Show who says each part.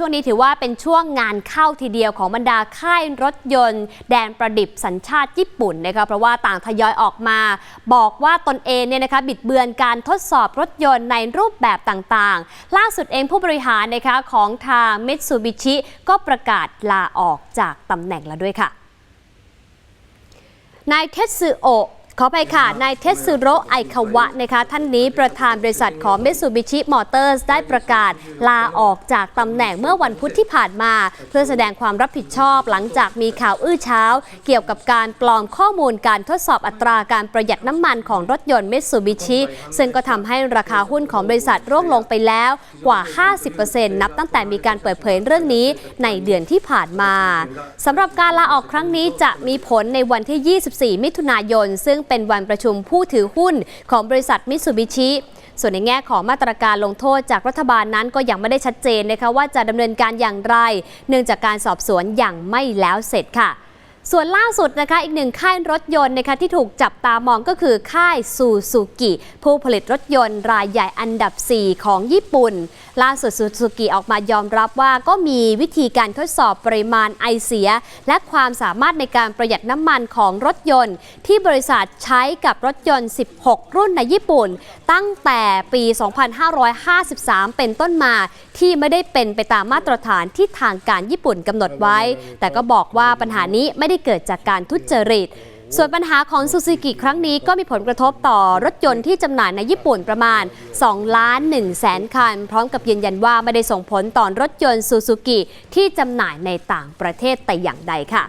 Speaker 1: ช่วงนี้ถือว่าเป็นช่วงงานเข้าทีเดียวของบรรดาค่ายรถยนต์ แดนประดิบสัญชาติญี่ปุ่นนะคะเพราะว่าต่างทยอยออกมา บอกว่าตนเองเนี่ยนะคะบิดเบือนการทดสอบรถยนต์ในรูปแบบต่างๆ ล่าสุดเองผู้บริหารนะคะของทาง Mitsubishi ก็ประกาศลาออกจากตำแหน่งแล้วด้วยค่ะนายเทสึโอ ขอไปค่ะ นายเทสึโรไอคาวะนะคะท่านนี้ประธานบริษัทของ Mitsubishi Motors ได้ประกาศลาออกจากตำแหน่งเมื่อวันพุธที่ผ่านมา เพื่อแสดงความรับผิดชอบหลังจากมีข่าวอื้อเช้า เกี่ยวกับการปลอมข้อมูลการทดสอบอัตราการประหยัดน้ำมันของรถยนต์ Mitsubishi ซึ่งก็ทำให้ราคาหุ้นของบริษัทร่วงลงไปแล้วกว่า 50%นับตั้งแต่มีการเปิดเผยเรื่องนี้ในเดือนที่ผ่านมาสำหรับการลาออกครั้งนี้จะมีผลในวันที่ 24 มิถุนายน ซึ่งเป็นวันประชุมผู้ถือหุ้นของบริษัทมิตซูบิชิส่วนในแง่ของมาตรการลงโทษจากรัฐบาลนั้นก็ยังไม่ได้ชัดเจนนะคะว่าจะดำเนินการอย่างไร เนื่องจากการสอบสวนอย่างไม่แล้วเสร็จค่ะ ส่วนล่าสุดนะคะอีกหนึ่งค่ายรถยนต์นะคะที่ถูกจับตามองก็คือค่ายซูซูกิผู้ผลิตรถยนต์รายใหญ่อันดับ 4 ของญี่ปุ่น ล่าสุดซูซูกิออกมายอมรับว่าก็มีวิธีการทดสอบปริมาณไอเสีย และความสามารถในการประหยัดน้ำมันของรถยนต์ ที่บริษัทใช้กับรถยนต์ 16 รุ่นในญี่ปุ่นตั้งแต่ปี 2553 เป็นต้นมาที่ไม่ได้เป็นไปตามมาตรฐานที่ทางการญี่ปุ่นกำหนดไว้ แต่ก็บอกว่าปัญหานี้ไม่ได้เกิดจากการทุจริต ส่วนปัญหาของซูซูกิครั้งนี้ก็มีผลกระทบต่อรถยนต์ที่จำหน่ายในญี่ปุ่นประมาณ 2 ล้าน1แสนคัน พร้อมกับยืนยันว่าไม่ได้ส่งผลต่อรถยนต์ซูซูกิที่จำหน่ายในต่างประเทศแต่อย่างใดค่ะ